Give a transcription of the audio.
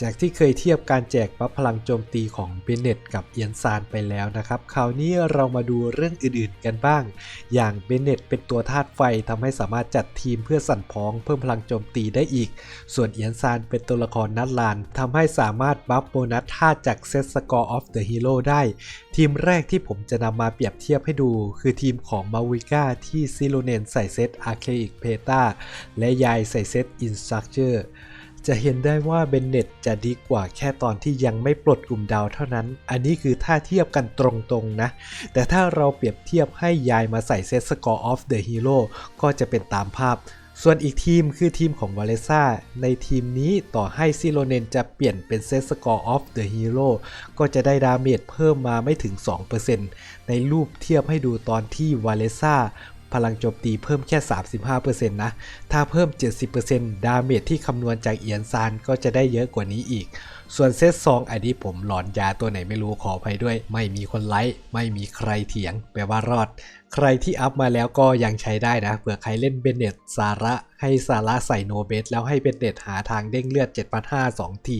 จากที่เคยเทียบการแจกบัฟพลังโจมตีของเบเน็ตกับเอียนซานไปแล้วนะครับ คราวนี้เรามาดูเรื่องอื่นๆกันบ้าง อย่างเบเน็ตเป็นตัวธาตุไฟทำให้สามารถจัดทีมเพื่อสั่นพ้องเพิ่มพลังโจมตีได้อีก ส่วนเอียนซานเป็นตัวละครนัดลานทำให้สามารถบัฟโบนัสท่าจากเซตสกอร์ออฟเดอะฮีโร่ได้ ทีมแรกที่ผมจะนำมาเปรียบเทียบให้ดู คือทีมของมาวิก้าที่ซิโลเนนใส่เซตอาร์เคอิกเพตาและยายใส่เซตอินสตรัคเจอร์ จะเห็นได้ว่าเบนเน็ตจะดีกว่าแค่ตอนที่ยังไม่ปลดกลุ่มดาวเท่านั้น อันนี้คือถ้าเทียบกันตรงๆนะ แต่ถ้าเราเปรียบเทียบให้ยายมาใส่เซตสกอร์ออฟเดอะฮีโร่ก็จะเป็นตามภาพ ส่วนอีกทีมคือทีมของวาเลซ่า ในทีมนี้ต่อให้ซิโลเนนจะเปลี่ยนเป็นเซตสกอร์ออฟเดอะฮีโร่ก็จะได้ดาเมจเพิ่มมาไม่ถึง 2%ในรูปเทียบให้ดูตอนที่วาเลซ่า พลังโจมตีเพิ่มแค่ 35%นะ ถ้าเพิ่ม 70%ดาเมจที่คำนวณจากเอียนซานก็จะได้เยอะกว่านี้อีก ส่วนเซตซองอันนี้ผมหลอนยาตัวไหนไม่รู้ขออภัยด้วย ไม่มีคนไลค์ไม่มีใครเถียง แปลว่ารอด ใครที่อัพมาแล้วก็ยังใช้ได้นะ เผื่อใครเล่นเบนเน็ตซาระให้ซาระใส่โนเบสแล้วให้เบนเน็ตหาทางเด้งเลือด 7,500 2ที